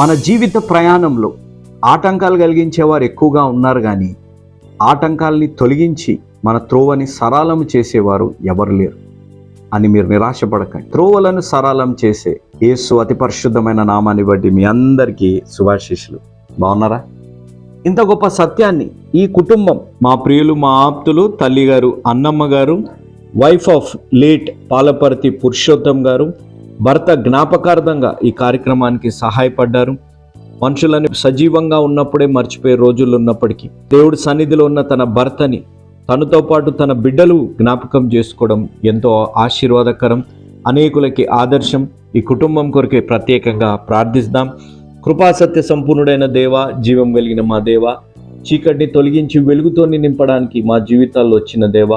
మన జీవిత ప్రయాణంలో ఆటంకాలు కలిగించేవారు ఎక్కువగా ఉన్నారు కానీ ఆటంకాల్ని తొలగించి మన త్రోవని సరళం చేసేవారు ఎవరు లేరు అని మీరు నిరాశపడకండి. త్రోవలను సరళం చేసే యేసు అతి పరిశుద్ధమైన నామాన్ని బట్టి మీ అందరికీ శుభాశీషులు బాగున్నారా? ఇంత గొప్ప సత్యాన్ని ఈ కుటుంబం మా ప్రియులు మా ఆప్తులు తల్లి గారు అన్నమ్మ గారు wife of late Palaparthi Purushottam గారు భర్త జ్ఞాపకార్థంగా ఈ కార్యక్రమానికి సహాయపడ్డారు. మనుషులని సజీవంగా ఉన్నప్పుడే మర్చిపోయే రోజులు ఉన్నప్పటికీ దేవుడి సన్నిధిలో ఉన్న తన భర్తని తనతో పాటు తన బిడ్డలు జ్ఞాపకం చేసుకోవడం ఎంతో ఆశీర్వాదకరం. అనేకులకి ఆదర్శం. ఈ కుటుంబం కొరకే ప్రత్యేకంగా ప్రార్థిస్తాం. కృపాసత్య సంపూర్ణుడైన దేవ జీవం కలిగిన మా దేవ. చీకటిని తొలగించి వెలుగుతో నింపడానికి మా జీవితాల్లో వచ్చిన దేవ.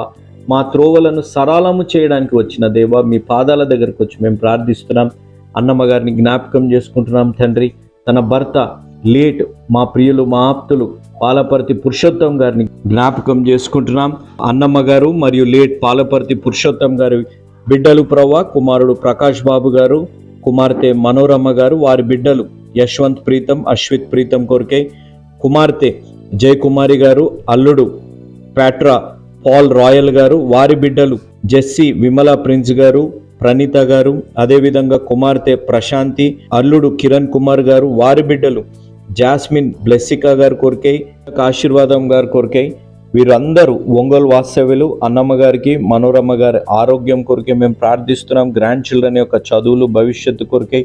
మా త్రోవలను సరళము చేయడానికి వచ్చిన దేవ మీ పాదాల దగ్గరకు వచ్చి మేము ప్రార్థిస్తున్నాం. అన్నమ్మ గారిని జ్ఞాపకం చేసుకుంటున్నాం తండ్రి. తన భర్త లేట్ మా ప్రియులు మా ఆప్తులు పాలపర్తి పురుషోత్తం గారిని జ్ఞాపకం చేసుకుంటున్నాం. అన్నమ్మ గారు మరియు లేట్ పాలపర్తి పురుషోత్తం గారి బిడ్డలు ప్రవ్వ కుమారుడు ప్రకాష్ బాబు గారు కుమార్తె మనోరమ్మ గారు వారి బిడ్డలు యశ్వంత్ ప్రీతం అశ్విత్ ప్రీతం కొరికే కుమార్తె జయకుమారి గారు అల్లుడు ప్యాట్రా పాల్ రాయల్ గారు వారి బిడ్డలు జెస్సీ విమల ప్రిన్స్ గారు ప్రణీత గారు అదేవిధంగా కుమార్తె ప్రశాంతి అల్లుడు కిరణ్ కుమార్ గారు వారి బిడ్డలు జాస్మిన్ బ్లెస్సికా గారు కొరకై ఆశీర్వాదం గారు కొరకై వీరందరూ ఒంగోలు వాస్తవ్యులు అన్నమ్మ గారికి మనోరమ్మ గారి ఆరోగ్యం కొరకే మేము ప్రార్థిస్తున్నాం గ్రాండ్ చిల్డ్రన్ యొక్క చదువులు భవిష్యత్తు కొరికై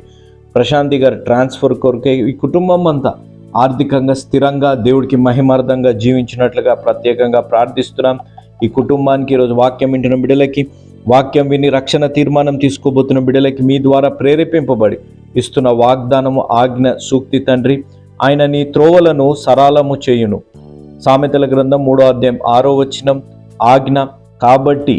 ప్రశాంతి గారి ట్రాన్స్ఫర్ కొరికై ఈ కుటుంబం అంతా ఆర్థికంగా స్థిరంగా దేవుడికి మహిమార్థంగా జీవించినట్లుగా ప్రత్యేకంగా ప్రార్థిస్తున్నాం. ఈ కుటుంబానికి ఈరోజు వాక్యం వింటున్న బిడ్డలకి వాక్యం విని రక్షణ తీర్మానం తీసుకోబోతున్న బిడ్డలకి మీ ద్వారా ప్రేరేపింపబడి ఇస్తున్న వాగ్దానము ఆజ్ఞ సూక్తి తండ్రి ఆయన నీ త్రోవలను సరళము చేయును. సామెతల గ్రంథం మూడో అధ్యాయం ఆరో వచనం ఆజ్ఞ కాబట్టి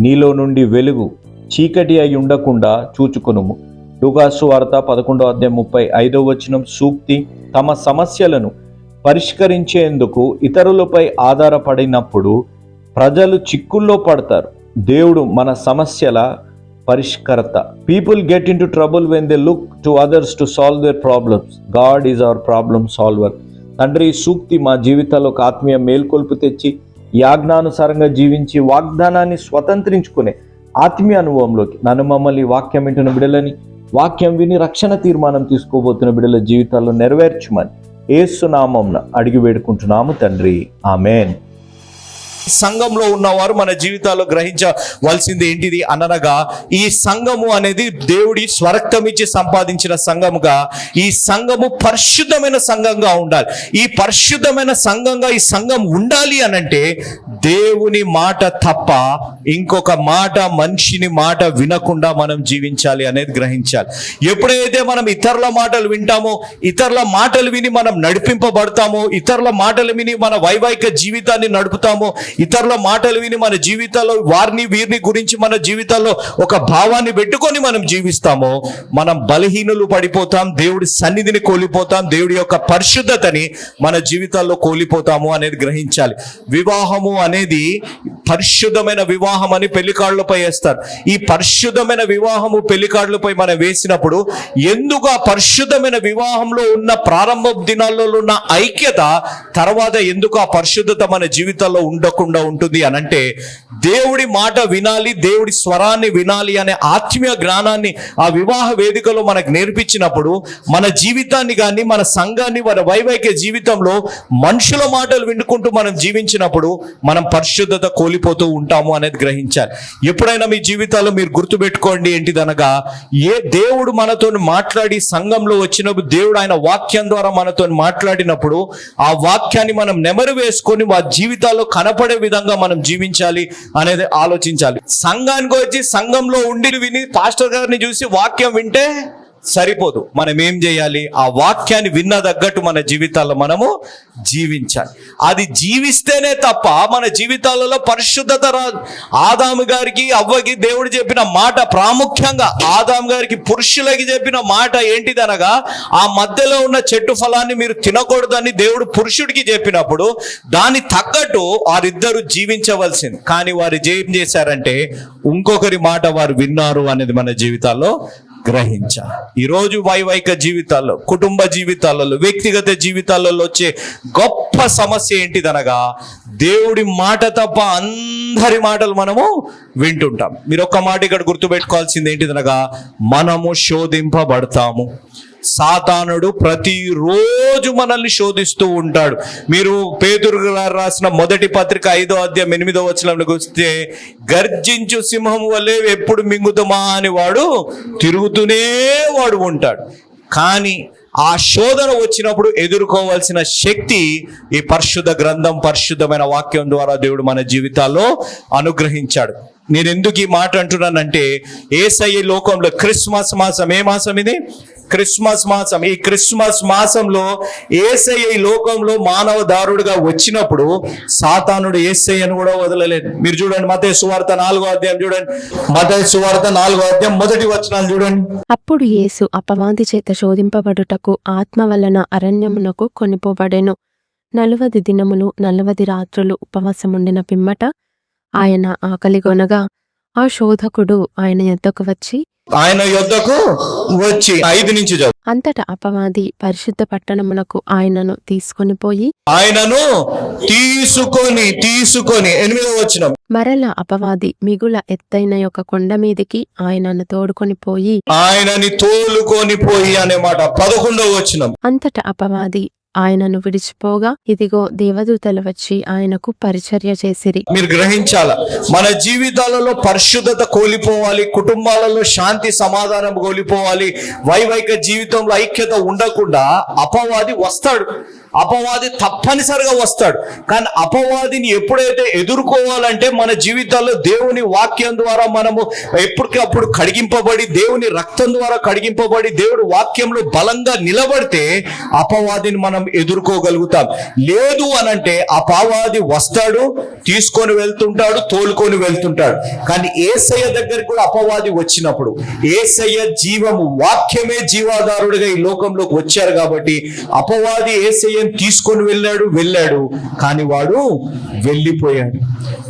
నీలో నుండి వెలుగు చీకటి అయి ఉండకుండా చూచుకునుము. లూకాసు వార్త పదకొండో అధ్యాయం ముప్పై ఐదో వచనం సూక్తి తమ సమస్యలను పరిష్కరించేందుకు ఇతరులపై ఆధారపడినప్పుడు ప్రజలు చిక్కుల్లో పడతారు. దేవుడు మన సమస్యల పరిష్కర్త. People get in to trouble when they look to others to solve their problems God is our problem solver తండ్రి సూక్తి మా జీవితాల్లో ఒక ఆత్మీయ మేల్కొల్పు తెచ్చి యాజ్ఞానుసారంగా జీవించి వాగ్దానాన్ని స్వతంత్రించుకునే ఆత్మీయ అనుభవంలోకి నన్ను మమ్మల్ని వాక్యం వింటున్న బిడలని వాక్యం విని రక్షణ తీర్మానం తీసుకోబోతున్న బిడల జీవితాల్లో నెరవేర్చమని ఏసునామంన అడిగి వేడుకుంటున్నాము తండ్రి. ఆమెన్. సంఘంలో ఉన్నవారు మన జీవితాల్లో గ్రహించవలసింది ఏంటిది? అనగా ఈ సంఘము అనేది దేవుడి స్వరక్తం ఇచ్చి సంపాదించిన సంఘముగా ఈ సంఘము పరిశుద్ధమైన సంఘంగా ఉండాలి. ఈ పరిశుద్ధమైన సంఘంగా ఈ సంఘం ఉండాలి అనంటే దేవుని మాట తప్ప ఇంకొక మాట మనిషిని మాట వినకుండా మనం జీవించాలి అనేది గ్రహించాలి. ఎప్పుడైతే మనం ఇతరుల మాటలు వింటామో ఇతరుల మాటలు విని మనం నడిపింపబడతామో ఇతరుల మాటలు విని మన వైవాహిక జీవితాన్ని నడుపుతామో ఇతరుల మాటలు విని మన జీవితాల్లో వారిని వీరిని గురించి మన జీవితాల్లో ఒక భావాన్ని పెట్టుకొని మనం జీవిస్తామో మనం బలహీనులు పడిపోతాం దేవుడి సన్నిధిని కోల్పోతాం దేవుడి యొక్క పరిశుద్ధతని మన జీవితాల్లో కోల్పోతాము అనేది గ్రహించాలి. వివాహము అనేది పరిశుద్ధమైన వివాహం అని పెళ్ళికాళ్ళపై వేస్తారు. ఈ పరిశుద్ధమైన వివాహము పెళ్ళికాళ్ళపై మనం వేసినప్పుడు ఎందుకు ఆ పరిశుద్ధమైన వివాహంలో ఉన్న ప్రారంభ దినాల్లో ఉన్న ఐక్యత తర్వాత ఎందుకు ఆ పరిశుద్ధత మన జీవితాల్లో రాకుండా ఉంటుంది అనంటే దేవుడి మాట వినాలి దేవుడి స్వరాన్ని వినాలి అనే ఆత్మీయ జ్ఞానాన్ని ఆ వివాహ వేదికలో మనకు నేర్పించినప్పుడు మన జీవితాన్ని కానీ మన సంఘాన్ని మన వైవాహిక జీవితంలో మనుషుల మాటలు వినుకుంటూ మనం జీవించినప్పుడు మనం పరిశుద్ధత కోల్పోతూ ఉంటాము అనేది గ్రహించాలి. ఎప్పుడైనా మీ జీవితాల్లో మీరు గుర్తుపెట్టుకోండి ఏంటిదనగా ఏ దేవుడు మనతో మాట్లాడి సంఘంలో వచ్చినప్పుడు దేవుడు ఆయన వాక్యం ద్వారా మనతో మాట్లాడినప్పుడు ఆ వాక్యాన్ని మనం నెమరు వేసుకొని మా జీవితాల్లో కనపడే విధంగా మనం జీవించాలి అనేది ఆలోచించాలి. సంఘానికి వచ్చి సంఘంలో ఉండి విని పాస్టర్ గారిని చూసి వాక్యం వింటే సరిపోదు. మనం ఏం చేయాలి? ఆ వాక్యాన్ని విన్న తగ్గట్టు మన జీవితాల్లో మనము జీవించాలి. అది జీవిస్తేనే తప్ప మన జీవితాలలో పరిశుద్ధత రాదు ఆదాము గారికి అవ్వకి దేవుడు చెప్పిన మాట ప్రాముఖ్యంగా ఆదాము గారికి పురుషులకి చెప్పిన మాట ఏంటిదనగా ఆ మధ్యలో ఉన్న చెట్టు ఫలాన్ని మీరు తినకూడదని దేవుడు పురుషుడికి చెప్పినప్పుడు దాని తగ్గట్టు వారిద్దరు జీవించవలసింది. కానీ వారు ఏం చేశారంటే ఇంకొకరి మాట వారు విన్నారు అనేది మన జీవితాల్లో గ్రహించాలి ఈరోజు వైవాహిక జీవితాల్లో కుటుంబ జీవితాలలో వ్యక్తిగత జీవితాలలో వచ్చే గొప్ప సమస్య ఏంటిదనగా దేవుడి మాట తప్ప అందరి మాటలు మనము వింటుంటాం. మీరు ఒక్క మాట ఇక్కడ గుర్తుపెట్టుకోవాల్సింది ఏంటిదనగా మనము శోధింపబడతాము. సాతానుడు ప్రతిరోజు మనల్ని శోధిస్తూ ఉంటాడు. మీరు పేదరు గారు రాసిన మొదటి పత్రిక ఐదో అధ్యాయం ఎనిమిదో వచనంలోకి వస్తే గర్జించు సింహం వల్లే ఎప్పుడు మింగుతామా అని వాడు తిరుగుతూనే వాడు ఉంటాడు. కానీ ఆ శోధన వచ్చినప్పుడు ఎదుర్కోవాల్సిన శక్తి ఈ పరిశుద్ధ గ్రంథం పరిశుద్ధమైన వాక్యం ద్వారా దేవుడు మన జీవితాల్లో అనుగ్రహించాడు. నేను ఎందుకు ఈ మాట అంటున్నానంటే ఏసఐ లోకంలో క్రిస్మస్ మాసం ఏ మాసం ఇది? క్రిస్మస్ మాసం. ఈ క్రిస్మస్ మాసంలో ఏసయ్య ఈ లోకంలో మానవ దారుడుగా వచ్చినప్పుడు సాతానుడు ఏసయ్యను కూడా వదలలేదు. మీరు చూడండి మత సువార్త నాలుగో అధ్యాయం చూడండి. మత సువార్త నాలుగో అధ్యాయం మొదటి వచనాలు చూడండి. అప్పుడు యేసు అపవాది చేత శోధింపబడుటకు ఆత్మ వలన అరణ్యమునకు కొనిపోబడెను. నలువది దినములు నలువది రాత్రులు ఉపవాసముండిన పిమ్మట ఆయన ఆకలిగొనగా ఆ శోధకుడు ఆయన ఎద్దకు వచ్చి ఆయన యొద్దకు వచ్చి ఐదు నుంచి చదువు. అంతటా అపవాది పరిశుద్ధ పట్టణమునకు ఆయనను తీసుకొని పోయి ఆయనను తీసుకొని తీసుకొని ఎనిమిదో వచ్చిన మరల అపవాది మిగుల ఎత్తైన యొక్క కొండ మీదికి ఆయనను తోడుకొని పోయి ఆయనని తోలుకొని పోయి అనే మాట. పదకొండవ వచ్చిన అంతట అపవాది ఆయనను విడిచిపోగా ఇదిగో దేవదూతలు వచ్చి ఆయనకు పరిచర్య చేసిరి. మీరు గ్రహించాల మన జీవితాలలో పరిశుద్ధత కోల్పోవాలి కుటుంబాలలో శాంతి సమాధానం కోల్పోవాలి వైవైక జీవితంలో ఐక్యత ఉండకుండా అపవాది వస్తాడు. అపవాది తప్పనిసరిగా వస్తాడు. కానీ అపవాదిని ఎప్పుడైతే ఎదుర్కోవాలంటే మన జీవితాల్లో దేవుని వాక్యం ద్వారా మనము ఎప్పటికప్పుడు కడిగింపబడి దేవుని రక్తం ద్వారా కడిగింపబడి దేవుడి వాక్యంలో బలంగా నిలబడితే అపవాదిని మనం ఎదుర్కోగలుగుతాం. లేదు అనంటే అపవాది వస్తాడు తీసుకొని వెళ్తుంటాడు తోలుకొని వెళ్తుంటాడు. కానీ ఏసయ్య దగ్గరికి కూడా అపవాది వచ్చినప్పుడు ఏసయ్య జీవము వాక్యమే జీవాధారుడిగా ఈ లోకంలోకి వచ్చారు కాబట్టి అపవాది ఏసయ్య తీసుకొని వెళ్ళాడు వెళ్ళాడు. కానీ వాడు వెళ్ళిపోయాడు.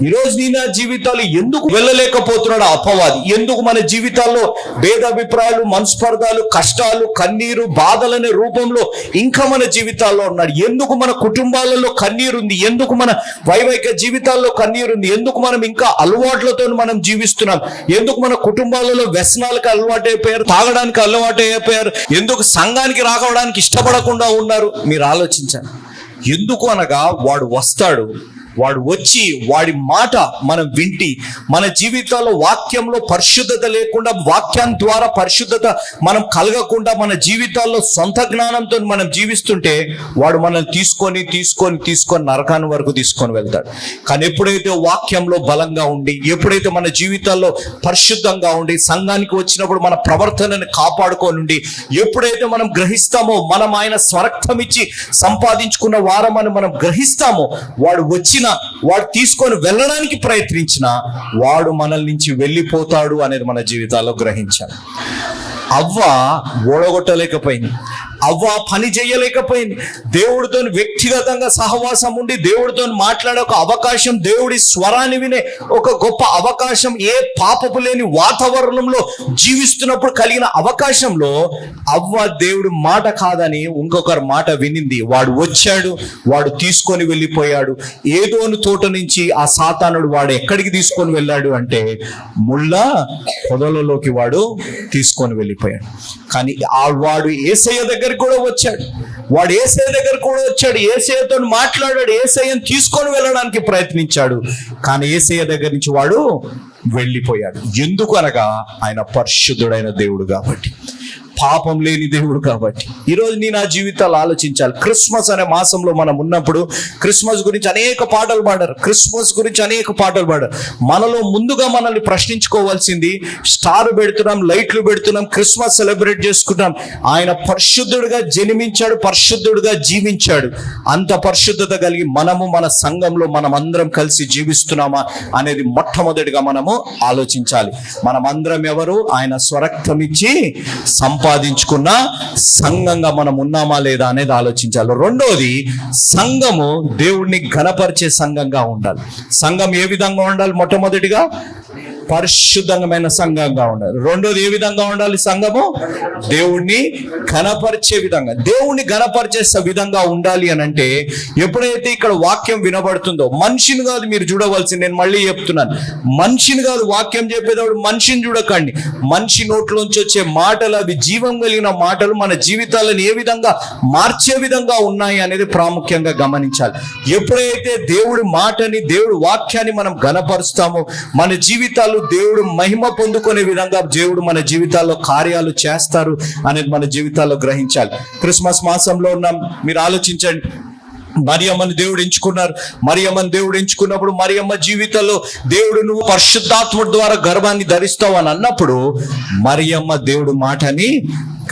ఈరోజు నీ నా జీవితాలు ఎందుకు వెళ్ళలేకపోతున్నాడు ఆ అపవాది? ఎందుకు మన జీవితాల్లో భేదాభిప్రాయాలు మనస్పర్ధాలు కష్టాలు కన్నీరు బాధలనే రూపంలో ఇంకా మన జీవితాల్లో ఉన్నాడు? ఎందుకు మన కుటుంబాలలో కన్నీరు ఉంది? ఎందుకు మన వైవాహిక జీవితాల్లో కన్నీరు ఉంది? ఎందుకు మనం ఇంకా అలవాట్లతో మనం జీవిస్తున్నాం? ఎందుకు మన కుటుంబాలలో వ్యసనాలకు అలవాటు అయిపోయారు తాగడానికి అలవాటు అయిపోయారు ఎందుకు సంఘానికి రాకవడానికి ఇష్టపడకుండా ఉన్నారు? మీరు ఆలోచించండి. ఎందుకు అనగా వాడు వస్తాడు వాడు వచ్చి వాడి మాట మనం వింటి. మన జీవితాల్లో వాక్యంలో పరిశుద్ధత లేకుండా వాక్యం ద్వారా పరిశుద్ధత మనం కలగకుండా మన జీవితాల్లో సొంత జ్ఞానంతో మనం జీవిస్తుంటే వాడు మనల్ని తీసుకొని తీసుకొని తీసుకొని నరకాన్ని వరకు తీసుకొని వెళ్తాడు. కానీ ఎప్పుడైతే వాక్యంలో బలంగా ఉండి ఎప్పుడైతే మన జీవితాల్లో పరిశుద్ధంగా ఉండి సంఘానికి వచ్చినప్పుడు మన ప్రవర్తనని కాపాడుకొని ఉండి ఎప్పుడైతే మనం గ్రహిస్తామో మనం ఆయన స్వరక్తం ఇచ్చి సంపాదించుకున్న వారమని మనం గ్రహిస్తామో వాడు వచ్చిన వాడు తీసుకొని వెళ్ళడానికి ప్రయత్నించిన వాడు మనల్ నుంచి వెళ్ళిపోతాడు అనేది మన జీవితాల్లో గ్రహించాలి. అవ్వ ఓడగొట్టలేకపోయింది. అవ్వ పని చేయలేకపోయింది. దేవుడితో వ్యక్తిగతంగా సహవాసం ఉండి దేవుడితో మాట్లాడే ఒక అవకాశం దేవుడి స్వరాన్ని వినే ఒక గొప్ప అవకాశం ఏ పాపపు లేని వాతావరణంలో జీవిస్తున్నప్పుడు కలిగిన అవకాశంలో అవ్వ దేవుడు మాట కాదని ఇంకొకరు మాట వినింది. వాడు వచ్చాడు వాడు తీసుకొని వెళ్ళిపోయాడు. ఏదోని తోట నుంచి ఆ సాతానుడు వాడు ఎక్కడికి తీసుకొని వెళ్ళాడు అంటే ముళ్ళ పొదలలోకి వాడు తీసుకొని వెళ్ళిపోయాడు. కానీ ఆ వాడు ఏసయ్య దగ్గర దగ్గరికి కూడా వచ్చాడు. వాడు ఏసఐ దగ్గర కూడా వచ్చాడు. ఏసఐతో మాట్లాడాడు. ఏసఐని తీసుకొని వెళ్ళడానికి ప్రయత్నించాడు. కానీ ఏసయ్య దగ్గర నుంచి వాడు వెళ్ళిపోయాడు. ఎందుకు అనగా ఆయన పరిశుద్ధుడైన దేవుడు కాబట్టి. పాపం లేని దేవుడు కాబట్టి. ఈరోజు నేను నా జీవితాలు ఆలోచించాలి. క్రిస్మస్ అనే మాసంలో మనం ఉన్నప్పుడు క్రిస్మస్ గురించి అనేక పాటలు పాడారు. క్రిస్మస్ గురించి అనేక పాటలు పాడారు. మనలో ముందుగా మనల్ని ప్రశ్నించుకోవాల్సింది స్టార్ పెడుతున్నాం లైట్లు పెడుతున్నాం క్రిస్మస్ సెలబ్రేట్ చేసుకుంటాం ఆయన పరిశుద్ధుడిగా జన్మించాడు పరిశుద్ధుడిగా జీవించాడు. అంత పరిశుద్ధత కలిగి మనము మన సంఘంలో మనం అందరం కలిసి జీవిస్తున్నామా అనేది మొట్టమొదటిగా మనము ఆలోచించాలి. మనమందరం ఎవరు? ఆయన స్వరక్తం ఇచ్చి సంపాదించుకున్న సంఘంగా మనం ఉన్నామా లేదా అనేది ఆలోచించాలి. రెండోది సంఘము దేవుడిని ఘనపరిచే సంఘంగా ఉండాలి. సంఘం ఏ విధంగా ఉండాలి? మొట్టమొదటిగా పరిశుద్ధమైన సంఘంగా ఉండాలి. రెండోది ఏ విధంగా ఉండాలి సంఘము? దేవుణ్ణి ఘనపరిచే విధంగా. దేవుణ్ణి ఘనపరిచే విధంగా ఉండాలి అని అంటే ఎప్పుడైతే ఇక్కడ వాక్యం వినబడుతుందో మనిషిని కాదు మీరు చూడవలసింది నేను మళ్ళీ చెప్తున్నాను. మనిషిని కాదు వాక్యం చెప్పేటప్పుడు మనిషిని చూడకండి. మనిషి నోట్లోంచి వచ్చే మాటలు అవి జీవం కలిగిన మాటలు మన జీవితాలను ఏ విధంగా మార్చే విధంగా ఉన్నాయి అనేది ప్రాముఖ్యంగా గమనించాలి. ఎప్పుడైతే దేవుడి మాటని దేవుడి వాక్యాన్ని మనం గనపరుస్తామో మన జీవితాలు దేవుడు మహిమ పొందుకునే విధంగా దేవుడు మన జీవితాల్లో కార్యాలు చేస్తారు అనేది మన జీవితాల్లో గ్రహించాలి. క్రిస్మస్ మాసంలో ఉన్నాం. మీరు ఆలోచించండి. మరియమ్మని దేవుడు ఎంచుకున్నారు. మరియమ్మని దేవుడు ఎంచుకున్నప్పుడు మరియమ్మ జీవితంలో దేవుడు నువ్వు పరిశుద్ధాత్ముడి ద్వారా గర్భాన్ని ధరిస్తావు అని అన్నప్పుడు మరియమ్మ దేవుడు మాటని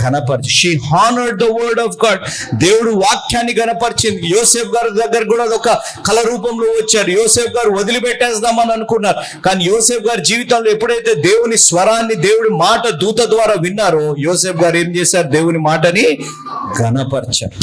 ఘనపరిచి she honoured the word of God దేవుడు వాక్యాన్ని ఘనపరిచింది. యోసేఫ్ గారి దగ్గర కూడా ఒక కళ రూపంలో వచ్చారు యోసేఫ్ గారు వదిలిపెట్టేద్దామని అనుకున్నారు. కానీ యోసేఫ్ గారి జీవితంలో ఎప్పుడైతే దేవుని స్వరాన్ని దేవుడి మాట దూత ద్వారా విన్నారో యోసేఫ్ గారు ఏం చేశారు? దేవుని మాటని ఘనపరిచారు.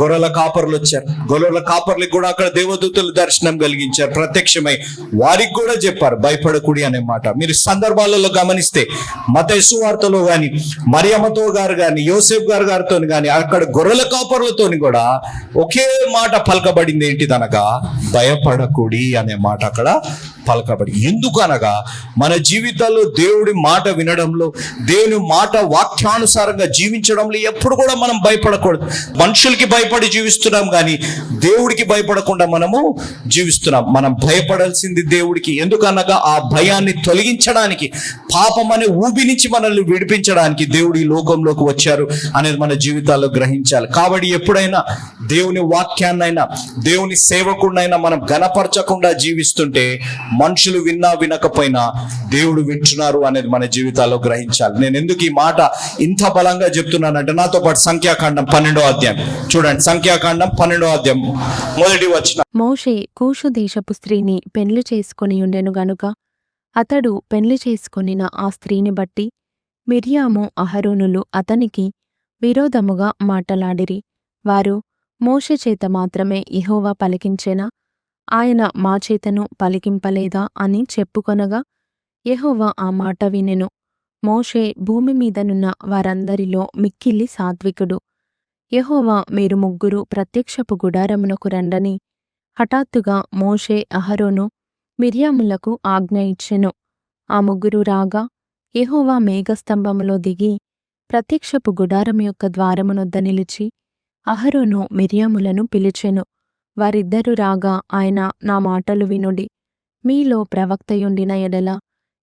గొర్రెల కాపర్లు వచ్చారు. గొర్రెల కాపర్లకు కూడా అక్కడ దేవదూతలు దర్శనం కలిగించారు. ప్రత్యక్షమై వారికి కూడా చెప్పారు భయపడకుడి అనే మాట. మీరు సందర్భాలలో గమనిస్తే మత యశువార్తలో కానీ మరియమ్మతో గారు కానీ యోసేఫ్ గారు గారితో కానీ అక్కడ గొర్రెల కాపర్లతో కూడా ఒకే మాట పలకబడింది ఏంటిదనగా భయపడకుడి అనే మాట. అక్కడ పలకబడి ఎందుకు అనగా మన జీవితాల్లో దేవుడి మాట వినడంలో దేవుని మాట వాక్యానుసారంగా జీవించడంలో ఎప్పుడు కూడా మనం భయపడకూడదు. మనుషులకి భయపడి జీవిస్తున్నాం కానీ దేవుడికి భయపడకుండా మనము జీవిస్తున్నాం. మనం భయపడాల్సింది దేవుడికి. ఎందుకనగా ఆ భయాన్ని తొలగించడానికి పాపం అనే ఊబి నుంచి మనల్ని విడిపించడానికి దేవుడు ఈ లోకంలోకి వచ్చారు అనేది మన జీవితాల్లో గ్రహించాలి. కాబట్టి ఎప్పుడైనా దేవుని వాక్యాన్నైనా దేవుని సేవకుడినైనా మనం గనపరచకుండా జీవిస్తుంటే మనుషులు విన్నా వినకపోయినా దేవుడు వింటున్నారు అనేది మన జీవితాల్లో గ్రహించాలి. నేను ఎందుకు ఈ మాట ఇంత బలంగా చెప్తున్నానంటే నాతో పాటు సంఖ్యాకాండం పన్నెండో అధ్యాయం. చూడండి సంఖ్యాకాండం పన్నెండో అధ్యాయం మొదటి వచ్చిన మోషే కూషు దేశపు స్త్రీని పెండ్లి చేసుకొని ఉండెను గనుక అతడు పెండ్లి చేసుకొనిన ఆ స్త్రీని బట్టి మిరియాము అహరోనులు అతనికి విరోధముగా మాటలాడిరి. వారు మోష చేత మాత్రమే ఇహోవా పలికించెనా? ఆయన మా చేతను పలికింపలేదా అని చెప్పుకొనగా యెహోవా ఆ మాట వినెను. మోషే భూమి మీదనున్న వారందరిలో మిక్కిలి సాత్వికుడు. యహోవా మీరు ముగ్గురు ప్రత్యక్షపు గుడారమునకు రండని. హఠాత్తుగా మోషే అహరోను మిర్యాములకు ఆజ్ఞ ఇచ్చెను. ఆ ముగ్గురు రాగా యహోవా మేఘస్తంభములో దిగి ప్రత్యక్షపు గుడారం యొక్క ద్వారమునొద్ద నిలిచి అహరోను మిర్యాములను పిలిచెను. వారిద్దరు రాగా ఆయన నా మాటలు వినుడి. మీలో ప్రవక్తయుండిన ఎడల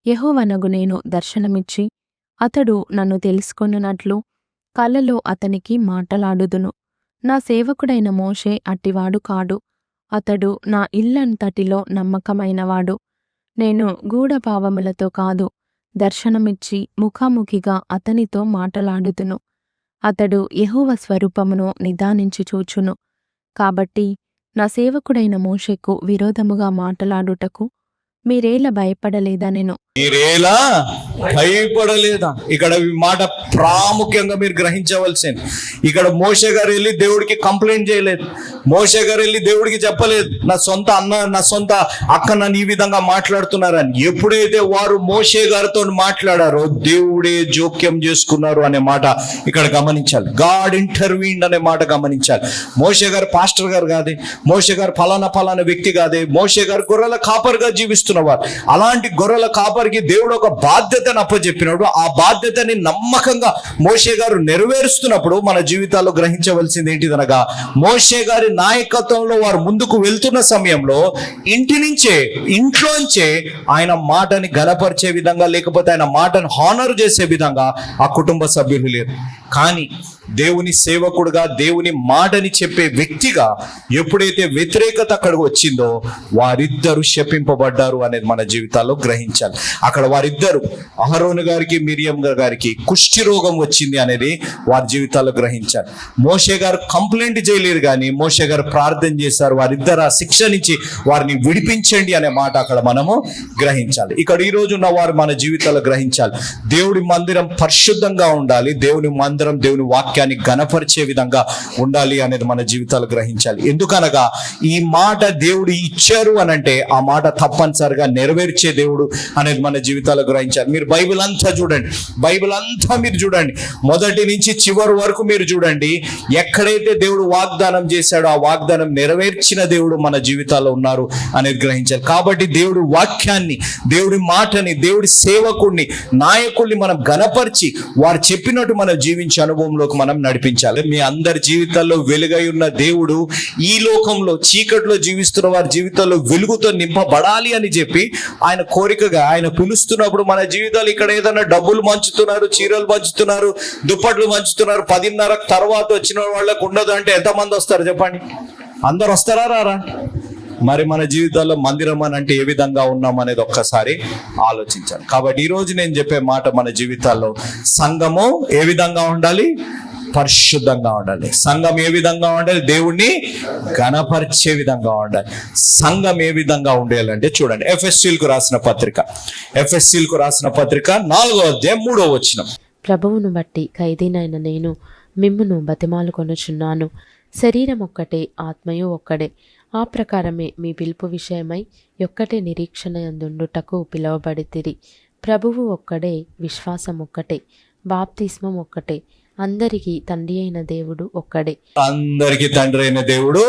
యహోవనగు నేను దర్శనమిచ్చి అతడు నన్ను తెలుసుకొనున్నట్లు కలలో అతనికి మాటలాడుదును. నా సేవకుడైన మోషే అట్టివాడు కాడు. అతడు నా ఇల్లంతటిలో నమ్మకమైనవాడు. నేను గూఢభావములతో కాదు దర్శనమిచ్చి ముఖాముఖిగా అతనితో మాటలాడుదును. అతడు యెహోవ స్వరూపమును నిదానించి చూచును. కాబట్టి నా సేవకుడైన మోషేకు విరోధముగా మాటలాడుటకు మీరేల భయపడలేదా నేను? మీరేలా భయపడలేదా? ఇక్కడ మాట ప్రాముఖ్యంగా మీరు గ్రహించవలసింది. ఇక్కడ మోసే గారు వెళ్ళి దేవుడికి కంప్లైంట్ చేయలేదు. మోషే గారు వెళ్ళి దేవుడికి చెప్పలేదు. నా సొంత అన్న నా సొంత అక్క నన్ను ఈ విధంగా మాట్లాడుతున్నారని. ఎప్పుడైతే వారు మోషే గారితో మాట్లాడారో దేవుడే జోక్యం చేసుకున్నారు అనే మాట ఇక్కడ గమనించాలి. గాడ్ ఇంటర్వీన్ అనే మాట గమనించాలి. మోషే గారు పాస్టర్ గారు కాదే. మోషే గారు ఫలానా ఫలానా వ్యక్తి కాదే. మోషే గారు గొర్రెల కాపర్గా వారు అలాంటి గొర్రెల కాపరికి దేవుడు ఒక బాధ్యతను అప్పచెప్పినప్పుడు ఆ బాధ్యతని నమ్మకంగా మోషే గారు నెరవేరుస్తున్నప్పుడు మన జీవితాల్లో గ్రహించవలసింది ఏంటిదనగా మోషే గారి నాయకత్వంలో వారు ముందుకు వెళ్తున్న సమయంలో ఇంటి నుంచే ఇంట్లోంచే ఆయన మాటని గనపరిచే విధంగా లేకపోతే ఆయన మాటను హానర్ చేసే విధంగా ఆ కుటుంబ సభ్యులు లేరు. కానీ దేవుని సేవకుడుగా దేవుని మాటని చెప్పే వ్యక్తిగా ఎప్పుడైతే వ్యతిరేకత అక్కడికి వచ్చిందో వారిద్దరు శపింపబడ్డారు. అనేది మన జీవితాల్లో గ్రహించాలి. అక్కడ వారిద్దరు అహరోను గారికి మిరియం గారికి కుష్టి రోగం వచ్చింది అనేది వారి జీవితాల్లో గ్రహించాలి. మోషే గారు కంప్లైంట్ చేయలేరు కానీ మోషే గారు ప్రార్థన చేశారు. వారిద్దరు ఆ శిక్ష నుంచి వారిని విడిపించండి అనే మాట అక్కడ మనము గ్రహించాలి. ఇక్కడ ఈ రోజు ఉన్న వారు మన జీవితాల్లో గ్రహించాలి. దేవుడి మందిరం పరిశుద్ధంగా ఉండాలి. దేవుని మందిరం దేవుని వాక్యాన్ని గణపరిచే విధంగా ఉండాలి అనేది మన జీవితాలు గ్రహించాలి. ఎందుకనగా ఈ మాట దేవుడు ఇచ్చారు అని అంటే ఆ మాట తప్పనిసరి తప్పనిసరిగా నెరవేర్చే దేవుడు అనేది మన జీవితాలు గ్రహించాలి మీరు బైబిల్ అంతా చూడండి. బైబిల్ అంతా మీరు చూడండి. మొదటి నుంచి చివరి వరకు మీరు చూడండి. ఎక్కడైతే దేవుడు వాగ్దానం చేశాడో ఆ వాగ్దానం నెరవేర్చిన దేవుడు మన జీవితాల్లో ఉన్నారు అనేది గ్రహించాలి కాబట్టి దేవుడు వాక్యాన్ని దేవుడి మాటని దేవుడి సేవకుడిని నాయకుడిని మనం గనపరిచి వారు చెప్పినట్టు మనం జీవించే అనుభవంలోకి మనం నడిపించాలి. మీ అందరి జీవితాల్లో వెలుగై ఉన్న దేవుడు ఈ లోకంలో చీకట్లో జీవిస్తున్న వారి జీవితాల్లో వెలుగుతో నింపబడాలి అని చెప్పి ఆయన కోరికగా ఆయన పిలుస్తున్నప్పుడు మన జీవితాలు ఇక్కడ ఏదైనా డబ్బులు మంచుతున్నారు చీరలు మంచుతున్నారు దుప్పట్లు మంచుతున్నారు పదిన్నర తర్వాత వచ్చిన వాళ్ళకు ఉండదు అంటే ఎంతమంది వస్తారు చెప్పండి? అందరు వస్తారా రారా? మరి మన జీవితాల్లో మందిరం అని అంటే ఏ విధంగా ఉన్నాం అనేది ఒక్కసారి ఆలోచించాలి. కాబట్టి ఈరోజు రోజు నేను చెప్పే మాట మన జీవితాల్లో సంఘము ఏ విధంగా ఉండాలి? పరిశుద్ధంగా ఉండాలి. సంఘం ఏ విధంగా ఉండాలి? దేవుణ్ణి గణపరిచే విధంగా ఉండాలి. సంఘం ఏ విధంగా ఉండాలంటే చూడండి. ఎఫ్ఎస్సీల్కు రాసిన పత్రిక. ఎఫ్ఎస్సీల్కు రాసిన పత్రిక నాలుగో అధ్యాయం మూడో వచ్చిన ప్రభువును బట్టి ఖైదీనైన నేను మిమ్మును బతిమాలు కొనుచున్నాను. శరీరం ఒక్కటే ఆత్మయు ఒక్కడే. ఆ ప్రకారమే మీ పిలుపు విషయమై ఒక్కటే నిరీక్షణ ఎందుండుటకు పిలువబడితిరి. ప్రభువు ఒక్కడే విశ్వాసం ఒక్కటే బాప్తిస్మం ఒక్కటే. అందరికీ తండ్రి అయిన దేవుడు ఒక్కడే. అందరికి తండ్రి అయిన దేవుడు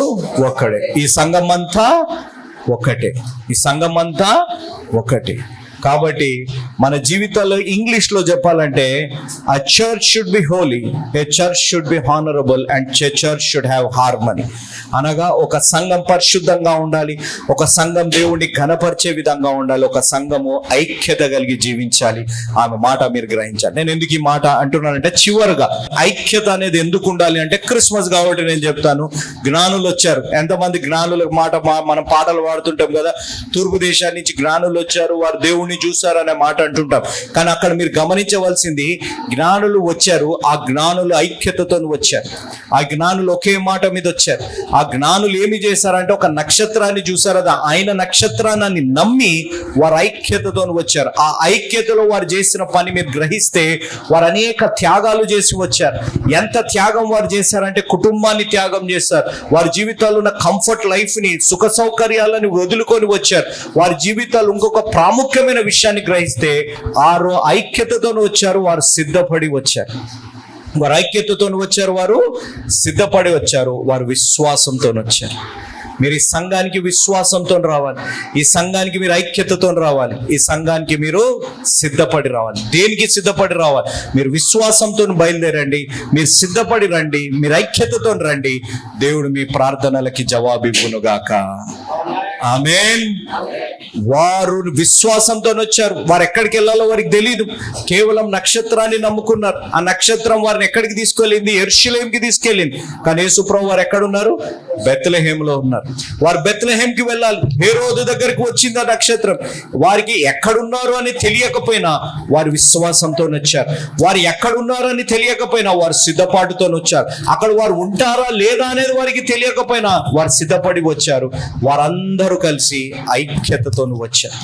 ఒక్కడే. ఈ సంఘం అంతా ఒక్కటే. ఈ సంఘం అంతా ఒక్కటే. కాబట్టి మన జీవితాల్లో ఇంగ్లీష్లో చెప్పాలంటే ఆ church should be holy a church should be honourable and church should have harmony అనగా ఒక సంఘం పరిశుద్ధంగా ఉండాలి ఒక సంఘం దేవుణ్ణి ఘనపరిచే విధంగా ఉండాలి ఒక సంఘము ఐక్యత కలిగి జీవించాలి. ఆమె మాట మీరు గ్రహించాలి. నేను ఎందుకు ఈ మాట అంటున్నానంటే చివరిగా ఐక్యత అనేది ఎందుకు ఉండాలి అంటే క్రిస్మస్ కాబట్టి నేను చెప్తాను. జ్ఞానులు వచ్చారు. ఎంతమంది జ్ఞానుల మాట మనం పాటలు పాడుతుంటాం కదా. తూర్పు దేశాన్ని నుంచి జ్ఞానులు వచ్చారు. వారు దేవుని చూశారు అనే మాట అంటుంటాం. కానీ అక్కడ మీరు గమనించవలసింది జ్ఞానులు వచ్చారు ఆ జ్ఞానులు ఐక్యతతో వచ్చారు. ఆ జ్ఞానులు ఒకే మాట మీద వచ్చారు. ఆ జ్ఞానులు ఏమి చేశారంటే ఒక నక్షత్రాన్ని చూశారు అది ఆయన నక్షత్రాన్ని నమ్మి వారు ఐక్యతతో వచ్చారు. ఆ ఐక్యతలో వారు చేసిన పని మీరు గ్రహిస్తే వారు అనేక త్యాగాలు చేసి వచ్చారు. ఎంత త్యాగం వారు చేశారంటే కుటుంబాన్ని త్యాగం చేశారు. వారి జీవితాల్లో ఉన్న కంఫర్ట్ లైఫ్ని సుఖ సౌకర్యాలను వదులుకొని వచ్చారు. వారి జీవితాలు ఇంకొక ప్రాముఖ్యమైన విషయాన్ని గ్రహిస్తే ఆరు ఐక్యతతో వచ్చారు వారు సిద్ధపడి వచ్చారు. వారు ఐక్యతతో వచ్చారు వారు సిద్ధపడి వచ్చారు వారు విశ్వాసంతో వచ్చారు. మీరు ఈ సంఘానికి విశ్వాసంతో రావాలి ఈ సంఘానికి మీరు ఐక్యతతో రావాలి ఈ సంఘానికి మీరు సిద్ధపడి రావాలి. దేనికి సిద్ధపడి రావాలి? మీరు విశ్వాసంతో బయలుదేరండి మీరు సిద్ధపడి రండి మీరు ఐక్యతతో రండి. దేవుడు మీ ప్రార్థనలకి జవాబివ్వునుగాక. ఆమెన్ వారు విశ్వాసంతో వచ్చారు వారు ఎక్కడికి వెళ్ళాలో వారికి తెలియదు కేవలం నక్షత్రాన్ని నమ్ముకున్నారు. ఆ నక్షత్రం వారిని ఎక్కడికి తీసుకెళ్ళింది? ఎర్షులేంకి తీసుకెళ్ళింది. కానీ యేసుప్రభు వారు ఎక్కడున్నారు? బెత్లహేమ్లో ఉన్నారు. వారు బెత్లహేమ్కి వెళ్ళాలి. ఏ రోజు దగ్గరికి వచ్చింది ఆ నక్షత్రం. వారికి ఎక్కడున్నారు అని తెలియకపోయినా వారు విశ్వాసంతో వచ్చారు వారు ఎక్కడున్నారు అని తెలియకపోయినా వారు సిద్ధపాటుతో వచ్చారు అక్కడ వారు ఉంటారా లేదా అనేది వారికి తెలియకపోయినా వారు సిద్ధపడి వచ్చారు. వారందరూ కలిసి ఐక్యతతో వచ్చారు.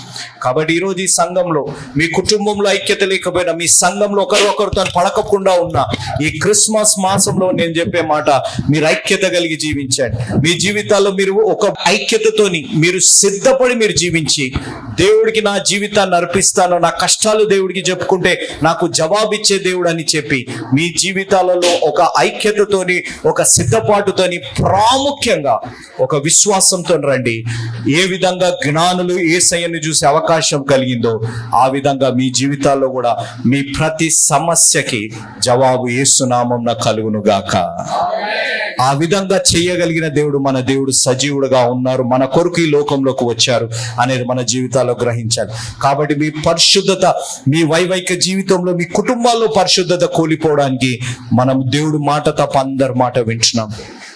కాబట్టి ఈరోజు ఈ సంఘంలో మీ కుటుంబంలో ఐక్యత లేకపోయినా మీ సంఘంలో ఒకరు ఒకరితో పడకకుండా ఉన్న ఈ క్రిస్మస్ మాసంలో నేను చెప్పే మాట మీరు ఐక్యత కలిగి జీవించండి. మీ జీవితాల్లో మీరు ఒక ఐక్యతతోని మీరు సిద్ధపడి మీరు జీవించి దేవుడికి నా జీవితాన్ని అర్పిస్తాను నా కష్టాలు దేవుడికి చెప్పుకుంటే నాకు జవాబిచ్చే దేవుడు అని చెప్పి మీ జీవితాలలో ఒక ఐక్యతతోని ఒక సిద్ధపాటుతోని ప్రాముఖ్యంగా ఒక విశ్వాసంతో రండి. ఏ విధంగా జ్ఞానులు ఏసయ్యను చూసే అవకాశం కలిగిందో ఆ విధంగా మీ జీవితాల్లో కూడా మీ ప్రతి సమస్యకి జవాబు ఏసునామం కలుగును గాక ఆ విధంగా చేయగలిగిన దేవుడు మన దేవుడు సజీవుడుగా ఉన్నారు మన కొరకు ఈ లోకంలోకి వచ్చారు అనేది మన జీవితాల్లో గ్రహించాలి. కాబట్టి మీ పరిశుద్ధత మీ వైవైక జీవితంలో మీ కుటుంబాల్లో పరిశుద్ధత కోల్పోవడానికి మనం దేవుడు మాట తప్ప అందరి మాట వింటున్నాం.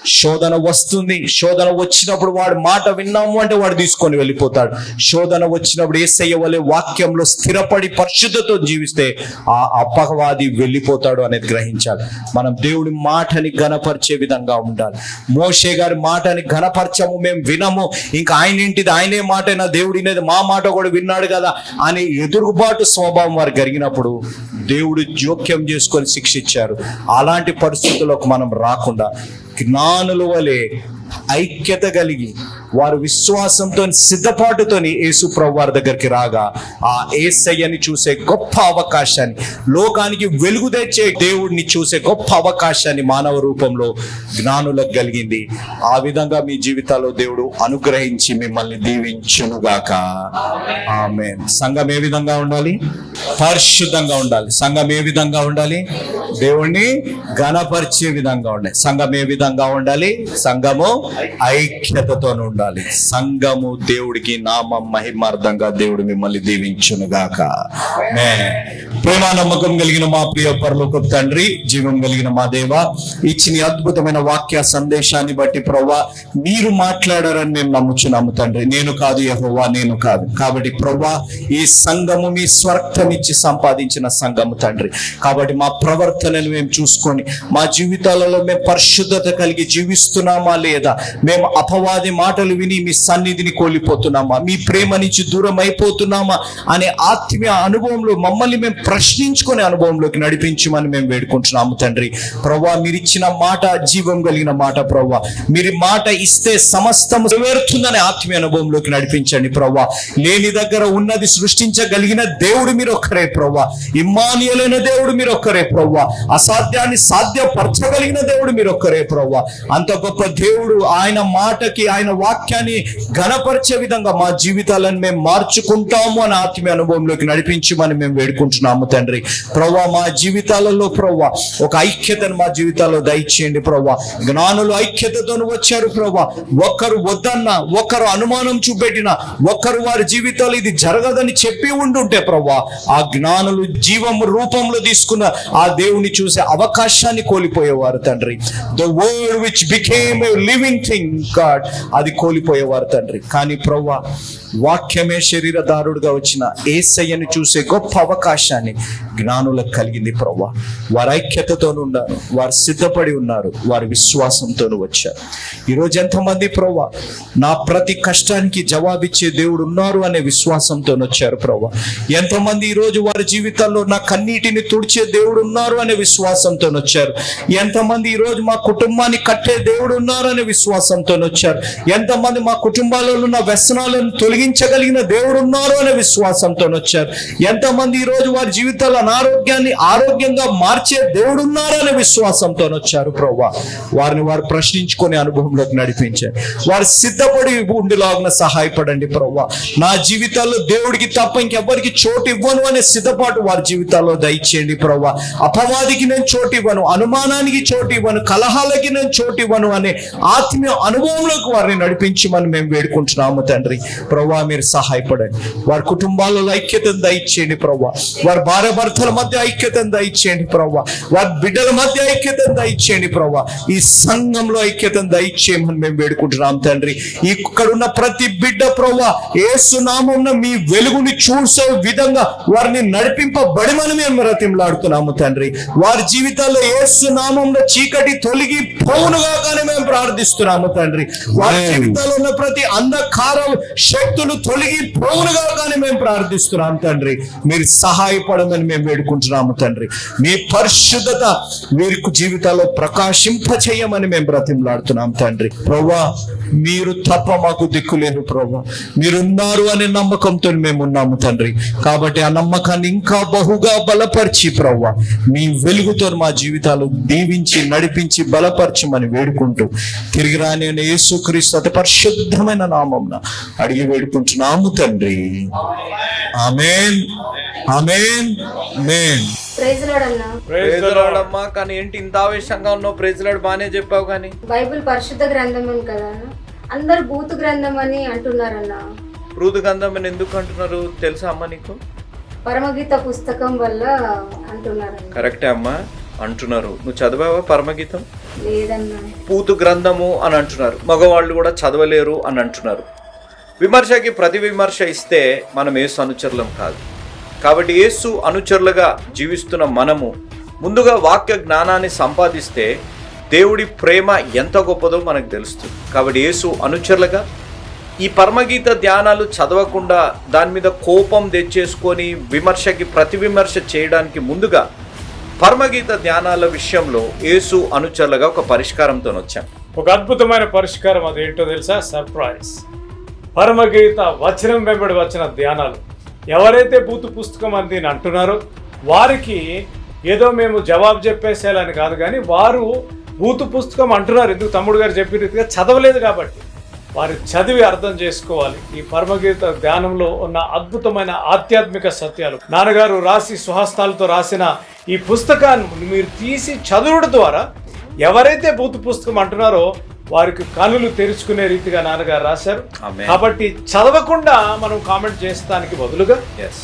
శోధన వస్తుంది. శోధన వచ్చినప్పుడు వాడు మాట విన్నాము అంటే వాడు తీసుకొని వెళ్ళిపోతాడు. శోధన వచ్చినప్పుడు ఏసయ్య వలె వాక్యంలో స్థిరపడి పరిశుద్ధతో జీవిస్తే ఆ అపవాది వెళ్ళిపోతాడు అనేది గ్రహించాలి. మనం దేవుడి మాటని ఘనపరిచే విధంగా ఉండాలి. మోషే గారి మాటని ఘనపరచము మేము వినము. ఇంకా ఆయన ఇంటిది ఆయనే మాటైనా దేవుడినేది మా మాట కూడా విన్నాడు కదా అని ఎదురుగుబాటు స్వభావం వారు జరిగినప్పుడు దేవుడు జోక్యం చేసుకొని శిక్షించారు. అలాంటి పరిస్థితుల్లోకి మనం రాకుండా జ్ఞానుల వలె ఐక్యత కలిగి వారు విశ్వాసంతో సిద్ధపాటుతోని యేసు ప్రభు వారి దగ్గరికి రాగా ఆ ఏసయ్యని చూసే గొప్ప అవకాశాన్ని లోకానికి వెలుగు తెచ్చే దేవుడిని చూసే గొప్ప అవకాశాన్ని మానవ రూపంలో జ్ఞానులకు కలిగింది. ఆ విధంగా మీ జీవితాల్లో దేవుడు అనుగ్రహించి మిమ్మల్ని దీవించునుగాక. ఆమె సంఘం ఏ విధంగా ఉండాలి? పరిశుద్ధంగా ఉండాలి. సంఘం ఏ విధంగా ఉండాలి? దేవుణ్ణి ఘనపరిచే విధంగా ఉండాలి. సంఘం ఏ విధంగా ఉండాలి? సంఘము ఐక్యతతో ఉండాలి. సంఘము దేవుడికి నామం మహిమార్థంగా దేవుడు మిమ్మల్ని దీవించునుగాక. మే ప్రేమ నమ్మకం కలిగిన మా ప్రియ పరలోక తండ్రి జీవం కలిగిన మా దేవ ఇచ్చిన అద్భుతమైన వాక్య సందేశాన్ని బట్టి ప్రవ్వా మీరు మాట్లాడారని మేము నమ్ముచున్నాము తండ్రి. నేను కాదు యహోవా నేను కాదు. కాబట్టి ప్రవ్వా ఈ సంఘము మీ స్వర్గం ఇచ్చి సంపాదించిన సంఘము తండ్రి. కాబట్టి మా ప్రవర్తనను మేము చూసుకొని మా జీవితాలలో మేము పరిశుద్ధత కలిగి జీవిస్తున్నామా లేదా? మేము అపవాది మాటలు విని మీ సన్నిధిని కోల్పోతున్నామా? మీ ప్రేమ నుంచి దూరం అయిపోతున్నామా? అనే ఆత్మీయ అనుభవంలో మమ్మల్ని మేము ప్రశ్నించుకునే అనుభవంలోకి నడిపించమని మేము వేడుకుంటున్నాము తండ్రి. ప్రవ్వా మీరు ఇచ్చిన మాట జీవం కలిగిన మాట ప్రవ్వా. మీరు మాట ఇస్తే సమస్తం నెరవేరుతుందనే ఆత్మీయ అనుభవంలోకి నడిపించండి ప్రవ్వా. లేని దగ్గర ఉన్నది సృష్టించగలిగిన దేవుడు మీరు ఒక్కరే ప్రవ్వా. ఇమ్మానియలైన దేవుడు మీరు ఒక్కరే ప్రవ్వా. అసాధ్యాన్ని సాధ్యపరచగలిగిన దేవుడు మీరు ఒక్కరే ప్రవ్వా. అంత గొప్ప దేవుడు ఆయన మాటకి ఆయన వాక్యాన్ని ఘనపరిచే విధంగా మా జీవితాలను మేము మార్చుకుంటాము అని ఆత్మీయ అనుభవంలోకి నడిపించమని మేము వేడుకుంటున్నాము తండ్రి. ప్రవ్వా మా జీవితాలలో ప్రవ్వా ఒక ఐక్యతను మా జీవితాల్లో దయచేయండి ప్రవ్వా. జ్ఞానులు ఐక్యతతో వచ్చారు ప్రవ్వా. ఒక్కరు వద్దన్న ఒక్కరు అనుమానం చూపెట్టిన ఒక్కరు వారి జీవితాలు ఇది జరగదని చెప్పి ఉండుంటే ప్రవ్వా ఆ జ్ఞానులు జీవం రూపంలో తీసుకున్న ఆ దేవుని చూసే అవకాశాన్ని కోల్పోయేవారు తండ్రి. The word which became a living thing God అది కోల్పోయేవారు తండ్రి. కానీ ప్రవ్వా వాక్యమే శరీరదారుడుగా వచ్చిన ఏసయ్యని చూసే గొప్ప అవకాశాన్ని జ్ఞానులకు కలిగింది ప్రవ్వా. వారు ఐక్యతతో ఉన్నారు వారు సిద్ధపడి ఉన్నారు వారి విశ్వాసంతో వచ్చారు. ఈరోజు ఎంతమంది ప్రవ్వా నా ప్రతి కష్టానికి జవాబిచ్చే దేవుడు ఉన్నారు అనే విశ్వాసంతో వచ్చారు ప్రవ్వా. ఎంతమంది ఈరోజు వారి జీవితాల్లో నా కన్నీటిని తుడిచే దేవుడు ఉన్నారు అనే విశ్వాసంతో వచ్చారు. ఎంతమంది ఈరోజు మా కుటుంబాన్ని కట్టే దేవుడు ఉన్నారు అనే విశ్వాసంతో వచ్చారు. ఎంతమంది మా కుటుంబాలలో ఉన్న వ్యసనాలను తొలగించగలిగిన దేవుడు ఉన్నారు అనే విశ్వాసంతో వచ్చారు. ఎంతమంది ఈ రోజు వారి జీవితాల అనారోగ్యాన్ని ఆరోగ్యంగా మార్చే దేవుడు ఉన్నారు అనే విశ్వాసంతో వచ్చారు ప్రభా వారిని వారు ప్రశ్నించుకునే అనుభవంలోకి నడిపించారు. వారు సిద్ధపడి ఉండిలాగున సహాయపడండి ప్రభా నా జీవితాల్లో దేవుడికి తప్ప ఇంకెవ్వరికి చోటు ఇవ్వను అనే సిద్ధపాటు వారి జీవితాల్లో దయచేయండి ప్రభా అపవాదికి నేను చోటు ఇవ్వను అనుమానానికి చోటు ఇవ్వను కలహాలకి నేను చోటు ఇవ్వను అనే ఆత్మీయ అనుభవంలోకి వారిని నడిపించమని మేము వేడుకుంటున్నాము తండ్రి. ప్రవ్వా మీరు సహాయపడండి. వారి కుటుంబాలలో ఐక్యతను దయచేయండి ప్రవ్వా వారి భార్య భర్తల మధ్య ఐక్యతను దయచేయండి ప్రవ్వా వారి బిడ్డల మధ్య ఐక్యతను దయచేయండి ప్రవ్వా ఈ సంఘంలో ఐక్యతను దయచేయమని మేము వేడుకుంటున్నాం తండ్రి. ఇక్కడున్న ప్రతి బిడ్డ ప్రవ్వా ఏసునామం మీ వెలుగుని చూసే విధంగా వారిని నడిపింపబడిమని మేము రతిమలాడుతున్నాము తండ్రి. వారి జీవితాల్లో ఏసునామంలో చీకటి తొలగి పోవునుగా కానీ మేము ప్రార్థిస్తున్నాము తండ్రి. వారి. జీవితాల్లో ఉన్న ప్రతి అంధకారం శక్తులు తొలగి పోవునుగా కానీ మేము ప్రార్థిస్తున్నాం తండ్రి. మీరు సహాయపడమని మేము వేడుకుంటున్నాము తండ్రి. మీ పరిశుద్ధత వీరికి జీవితాల్లో ప్రకాశింప చేయమని మేము బ్రతిమలాడుతున్నాం తండ్రి. ప్రభా మీరు తప్ప మాకు దిక్కు లేదు ప్రభా మీరున్నారు అనే నమ్మకంతో మేము ఉన్నాము తండ్రి. కాబట్టి ఆ నమ్మకాన్ని ఇంకా బహుగా బలపరిచి ప్రవ్వా. మీ వెలుగుతో మా జీవితాలు దీవించి నడిపించి బలపరచమని వేడుకుంటూ తిరిగి రాని యేసుక్రీస్తు అతి పరిశుద్ధమైన నామంన అడిగి వేడు వేడుకుంటున్నాము తండ్రి. Amen. Amen. Man praise Lord అన్న. ప్రైజ్ లార్డ్ అమ్మా కానీ ఏంటి ఇంత ఆవేశంగా ఉన్నావు? ప్రైజ్ లార్డ్ బాగానే చెప్పావు కానీ. బైబిల్ పరిశుద్ధ గ్రంథం అని కదా అందరు బూతు గ్రంథం అని అంటున్నారన్న. మృదు గంధం అని ఎందుకు అంటున్నారు? తెలుసా అమ్మా నీకు? పరమగీత పుస్తకం వల్ల అంటున్నారన్న. కరెక్టే అమ్మా అంటున్నారు. నువ్వు చదివావా పరమగీతం? లేదన్నా. పూతు గ్రంథము అని అంటున్నారు. మగవాళ్ళు కూడా చదవలేరు అని అంటున్నారు. విమర్శకి ప్రతి విమర్శ ఇస్తే మనం యేసు అనుచరులం కాదు. కాబట్టి యేసు అనుచరులుగా జీవిస్తున్న మనము ముందుగా వాక్య జ్ఞానాన్ని సంపాదిస్తే దేవుడి ప్రేమ ఎంత గొప్పదో మనకు తెలుస్తుంది. కాబట్టి యేసు అనుచరులుగా ఈ పరమగీత ధ్యానాలు చదవకుండా దాని మీద కోపం తెచ్చేసుకొని విమర్శకి ప్రతి విమర్శ చేయడానికి ముందుగా పరమగీత ధ్యానాల విషయంలో యేసు అనుచరులుగా ఒక పరిష్కారంతో వచ్చాం ఒక అద్భుతమైన పరిష్కారం అది ఏంటో తెలుసా? సర్ప్రైజ్. పరమగీత వచనం వెంబడి వచ్చిన ధ్యానాలు. ఎవరైతే బూతు పుస్తకం అని అంటున్నారో వారికి ఏదో మేము జవాబు చెప్పేసేయాలని కాదు కానీ వారు బూతు పుస్తకం అంటున్నారు. ఎందుకు తమ్ముడు గారు చెప్పిన రీతిగా చదవలేదు కాబట్టి. వారు చదివి అర్థం చేసుకోవాలి. ఈ పరమగీత ధ్యానంలో ఉన్న అద్భుతమైన ఆధ్యాత్మిక సత్యాలు. నాన్నగారు రాసి సుహస్తాలతో రాసిన ఈ పుస్తకాన్ని మీరు తీసి చదువుడు ద్వారా ఎవరైతే బూతు పుస్తకం అంటున్నారో వారికి కనులు తెరుచుకునే రీతిగా నాన్నగారు రాశారు. కాబట్టి చదవకుండా మనం కామెంట్ చేస్తానికి బదులుగా.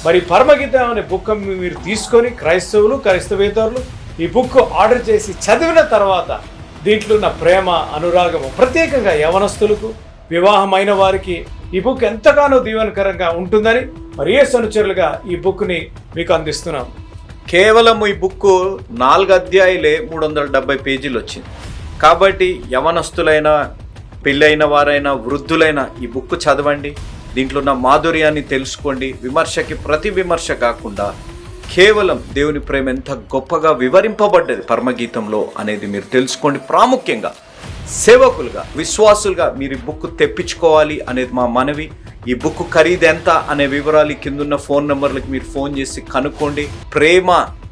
మరి పరమగీత అనే బుక్ మీరు తీసుకొని క్రైస్తవులు క్రైస్తవేతరులు ఈ బుక్ ఆర్డర్ చేసి చదివిన తర్వాత దీంట్లో ఉన్న ప్రేమ అనురాగము ప్రత్యేకంగా యవనస్తులకు వివాహమైన వారికి ఈ బుక్ ఎంతగానో దీవెనకరంగా ఉంటుందని మరి ఏ అనుచరులుగా ఈ బుక్ని మీకు అందిస్తున్నాం కేవలం ఈ బుక్ నాలుగు అధ్యాయులే మూడు వందల డెబ్బై పేజీలు వచ్చింది కాబట్టి యవనస్తులైన పెళ్ళైన వారైనా వృద్ధులైన ఈ బుక్ చదవండి. దీంట్లో ఉన్న మాధుర్యాన్ని తెలుసుకోండి. విమర్శకి ప్రతి విమర్శ కాకుండా కేవలం దేవుని ప్రేమ ఎంత గొప్పగా వివరింపబడ్డది పరమగీతంలో అనేది మీరు తెలుసుకోండి. ప్రాముఖ్యంగా సేవకులుగా విశ్వాసులుగా మీరు ఈ బుక్ తెప్పించుకోవాలి అనేది మా మనవి. ఈ బుక్ ఖరీదు ఎంత అనే వివరాలు కిందున్న ఫోన్ నెంబర్లకు మీరు ఫోన్ చేసి కనుక్కోండి. ప్రేమ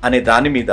అనే దాని మీద